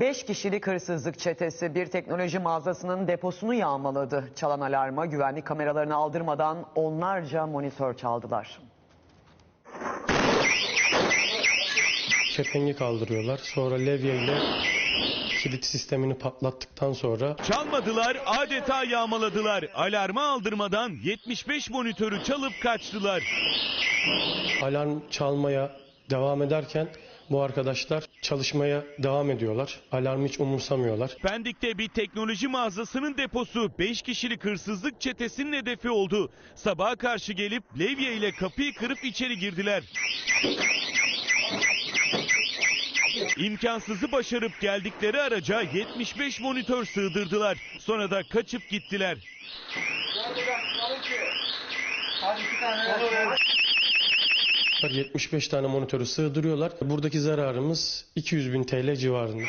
5 kişilik hırsızlık çetesi bir teknoloji mağazasının deposunu yağmaladı. Çalan alarma güvenlik kameralarını aldırmadan onlarca monitör çaldılar. kepengi kaldırıyorlar. Sonra levye ile kilit sistemini patlattıktan sonra Çalmadılar, adeta yağmaladılar. Alarmı aldırmadan 75 monitörü çalıp kaçtılar. alarm çalmaya devam ederken bu arkadaşlar çalışmaya devam ediyorlar. Alarmı hiç umursamıyorlar. Pendik'te bir teknoloji mağazasının deposu 5 kişilik hırsızlık çetesinin hedefi oldu. Sabaha karşı gelip levye ile kapıyı kırıp içeri girdiler. İmkansızı başarıp geldikleri araca 75 monitör sığdırdılar. Sonra da kaçıp gittiler. 75 tane monitörü sığdırıyorlar. Buradaki zararımız 200 bin TL civarında.